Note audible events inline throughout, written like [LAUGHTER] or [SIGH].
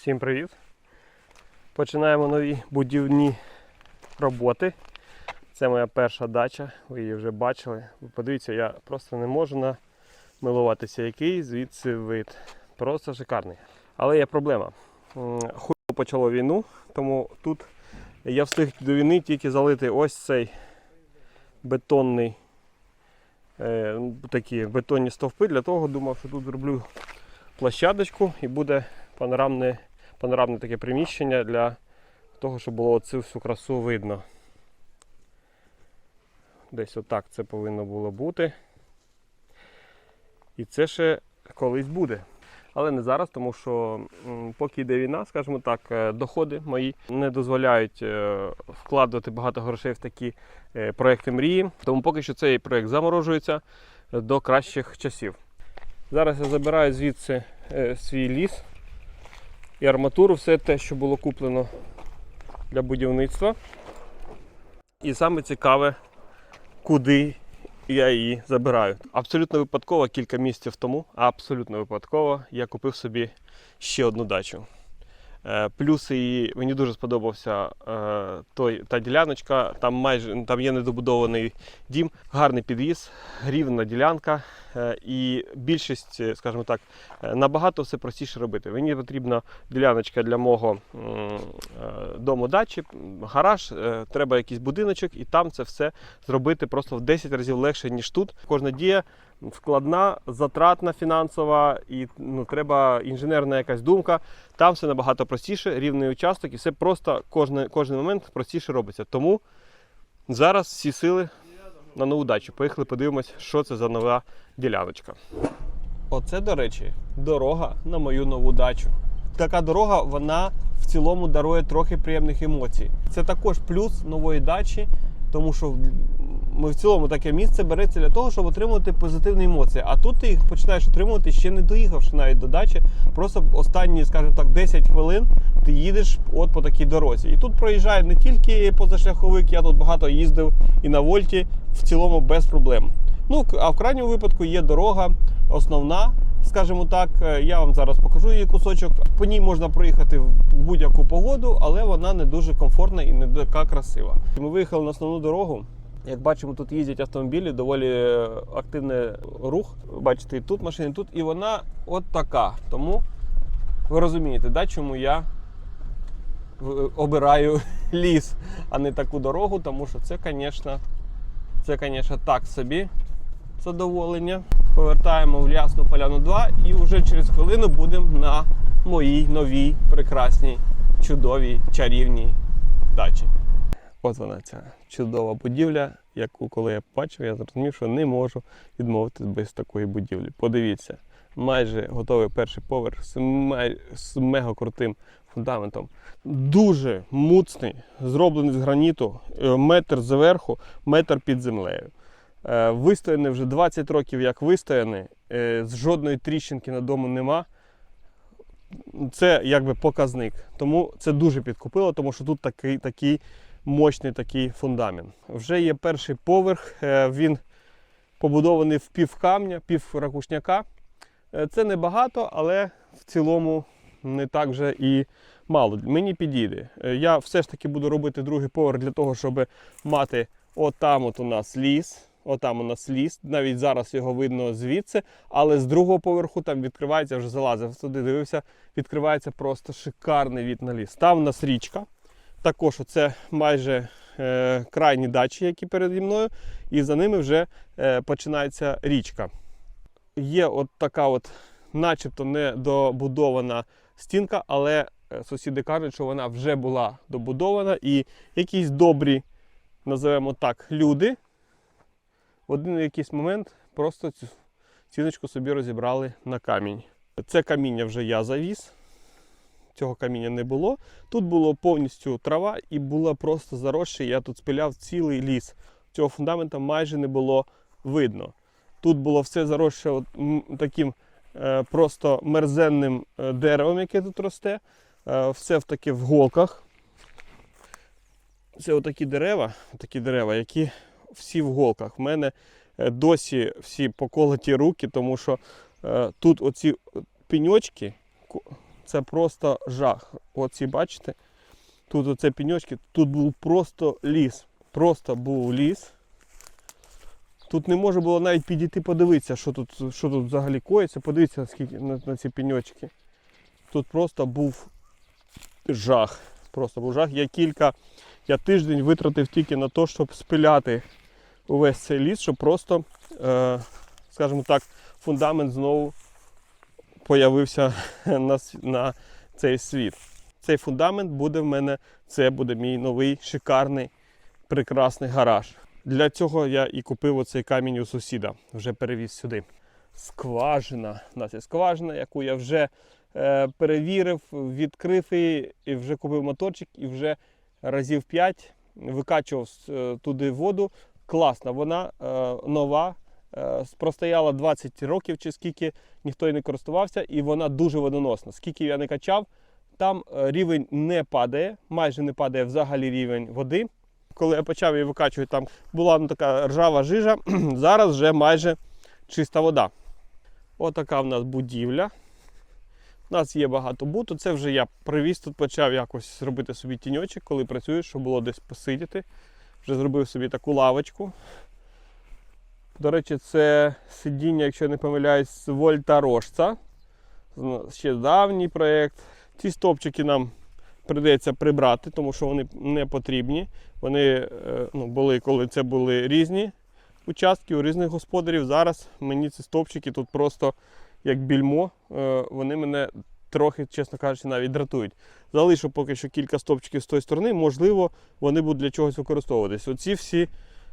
Всім привіт! Починаємо нові будівні роботи. Це моя перша дача, ви її вже бачили. Подивіться, я просто не можу намилуватися, який звідси вид. Просто шикарний. Але є проблема. М, Хуй почало війну, тому тут я встиг до війни тільки залити ось цей бетонний. е, Такі бетонні стовпи. Для того думав, що тут зроблю площадочку і буде панорамне, панорамне таке приміщення для того, щоб було цю всю красу видно. Десь отак це повинно було бути. І це ще колись буде. Але не зараз, тому що поки йде війна, скажімо так, е, доходи мої не дозволяють е, вкладати багато грошей в такі е, проекти мрії. Тому поки що цей проект заморожується до кращих часів. Зараз я забираю звідси свій ліс і арматуру, все те, що було куплено для будівництва. І саме цікаве, куди я її забираю. Абсолютно випадково, кілька місяців тому, абсолютно випадково, я купив собі ще одну дачу. Е, Плюси її мені дуже сподобався е, той, та діляночка. Там майже там є недобудований дім, гарний під'їзд, рівна ділянка. е, І більшість, скажімо так, набагато все простіше робити. Мені потрібна діляночка для мого дому дачі, гараж, треба якийсь будиночок, і там це все зробити просто в 10 разів легше, ніж тут. Кожна дія складна, затратна фінансова, і ну, треба інженерна якась думка. Там все набагато простіше, рівний участок, і все просто кожен, кожен момент простіше робиться. Тому зараз всі сили на нову дачу. Поїхали, подивимось, що це за нова діляночка. Оце, до речі, дорога на мою нову дачу. Така дорога, вона в цілому дарує трохи приємних емоцій. Це також плюс нової дачі, тому що ми в цілому таке місце береться для того, щоб отримувати позитивні емоції. А тут ти їх починаєш отримувати ще не доїхавши навіть до дачі. Просто останні, скажімо так, 10 хвилин ти їдеш от по такій дорозі. І тут проїжджає не тільки позашляховик, я тут багато їздив і на вольті в цілому без проблем. Ну, а в крайньому випадку є дорога основна, скажімо так. Е, Я вам зараз покажу її кусочок. По ній можна проїхати в будь-яку погоду, але вона не дуже комфортна і не така красива. Ми виїхали на основну дорогу. Як бачимо, тут їздять автомобілі, доволі е, активний рух. Бачите, і тут машини, і тут, і вона от така. Тому ви розумієте, да, чому я обираю [LAUGHS] ліс, а не таку дорогу, тому що це, звісно, це, звісно, так собі задоволення. Повертаємо в Лясну Поляну 2 і вже через хвилину будемо на моїй новій, прекрасній, чудовій, чарівній дачі. От вона ця чудова будівля, яку коли я бачив, я зрозумів, що не можу відмовитись без такої будівлі. Подивіться, майже готовий перший поверх з, май- з мега крутим фундаментом. Дуже муцний, зроблений з граніту, е, метр зверху, метр під землею. Е, Вистояний вже 20 років, як вистояний, е, з жодної тріщинки на дому нема. Це якби показник. Тому це дуже підкупило, тому що тут такий, такий мощний такий фундамент. Вже є перший поверх, е, він побудований в пів камня, пів ракушняка. Це небагато, але в цілому не так вже і мало. Мені підійде. Я все ж таки буду робити другий поверх для того, щоб мати отам от у нас ліс. Отам у нас ліс, навіть зараз його видно звідси, але з другого поверху там відкривається, вже залазив туди, дивився, відкривається просто шикарний від на ліс. Там у нас річка. Також це майже е, крайні дачі, які переді мною, і за ними вже е, починається річка. Є от така от, начебто недобудована стінка, але е, сусіди кажуть, що вона вже була добудована, і якісь добрі, називаємо так, люди один якийсь момент просто цю стіночку собі розібрали на камінь. Це каміння вже я завіз. Цього каміння не було. Тут було повністю трава і було просто заросше. Я тут спиляв цілий ліс. Цього фундамента майже не було видно. Тут було все заросше таким е, просто мерзенним е, деревом, яке тут росте. Е, все в таки в голках. Це отакі дерева, такі дерева, які всі в голках. В мене е, досі всі поколоті руки, тому що е, тут оці пеньочки, це просто жах. Оці бачите, тут оце піньочки, тут був просто ліс. Просто був ліс. Тут не можна було навіть підійти подивитися, що тут, що тут взагалі коїться. Подивіться скільки, на, на ці піньочки. Тут просто був жах. Просто був жах. Я кілька, я тиждень витратив тільки на те, щоб спиляти увесь цей ліс, щоб просто, е, скажімо так, фундамент знову появився [LAUGHS] на, на цей світ. Цей фундамент буде в мене, це буде мій новий шикарний, прекрасний гараж. Для цього я і купив оцей камінь у сусіда, вже перевіз сюди. Скважина. У нас є скважина, яку я вже е, перевірив, відкрив її, і вже купив моторчик, і вже разів 5 викачував е, туди воду. Класна, вона е, нова, е, простояла 20 років чи скільки ніхто і не користувався, і вона дуже водоносна. Скільки я не качав, там е, рівень не падає, майже не падає взагалі рівень води. Коли я почав її викачувати, там була ну, така ржава жижа, [CLEARS THROAT] зараз вже майже чиста вода. Отака в нас будівля. У нас є багато буту. Це вже я привіз тут, почав якось робити собі тіньочок, коли працюєш, щоб було десь посидіти. Вже зробив собі таку лавочку. До речі, це сидіння, якщо я не помиляюсь, з вольтарожця. Зна- Ще давній проєкт. Ці стопчики нам прийдеться прибрати, тому що вони не потрібні. Вони е, ну, були, коли це були різні участки у різних господарів. Зараз мені ці стовпчики тут просто як більмо. Е, Вони мене трохи, чесно кажучи, навіть дратують. Залишу поки що кілька стовпчиків з тої сторони, можливо, вони будуть для чогось використовуватись. Оці всі,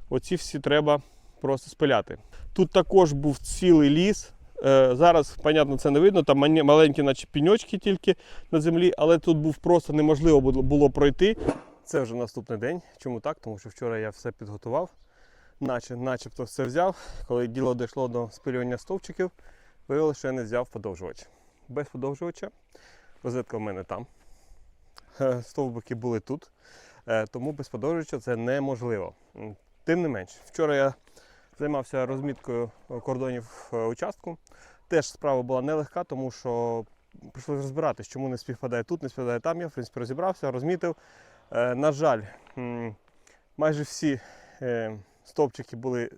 оці всі треба просто спиляти. Тут також був цілий ліс. Е, Зараз, понятно, це не видно, там маленькі, наче піньочки тільки на землі, але тут був просто неможливо було пройти. Це вже наступний день. Чому так? Тому що вчора я все підготував, наче, начебто все взяв. Коли діло дійшло до спилювання стовпчиків, виявилося, що я не взяв подовжувач. Без подовжувача розетка в мене там. Е, Стовбики були тут. Е, Тому без подовжувача це неможливо. Тим не менш, вчора я займався розміткою кордонів е, участку. Теж справа була нелегка, тому що прийшлося розбиратись, чому не співпадає тут, не співпадає там. Я в принципі розібрався, розмітив. На жаль, майже всі стовпчики були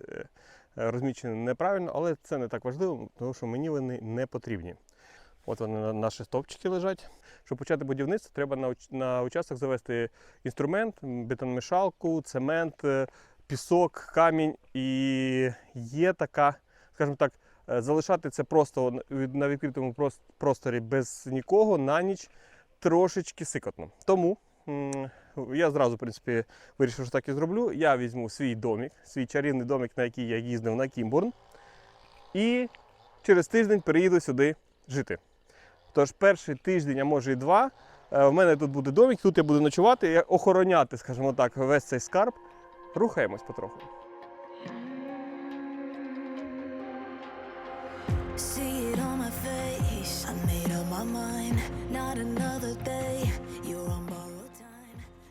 розмічені неправильно, але це не так важливо, тому що мені вони не потрібні. От вони на- наші стовпчики лежать. Щоб почати будівництво, треба на, на участок завести інструмент, бетономішалку, цемент, е, пісок, камінь. І є така, скажімо так, е, залишати це просто на відкритому просторі без нікого на ніч трошечки сикотно. Тому я зразу, в принципі, вирішив, що так і зроблю. Я візьму свій домик, свій чарівний домик, на який я їздив на Кімбурн. І через тиждень переїду сюди жити. Тож перший тиждень, а може і два, е, в мене тут буде домік, тут я буду ночувати і охороняти, скажімо так, весь цей скарб. Рухаємось потроху. See it on my face. I made up my mind. Not another day.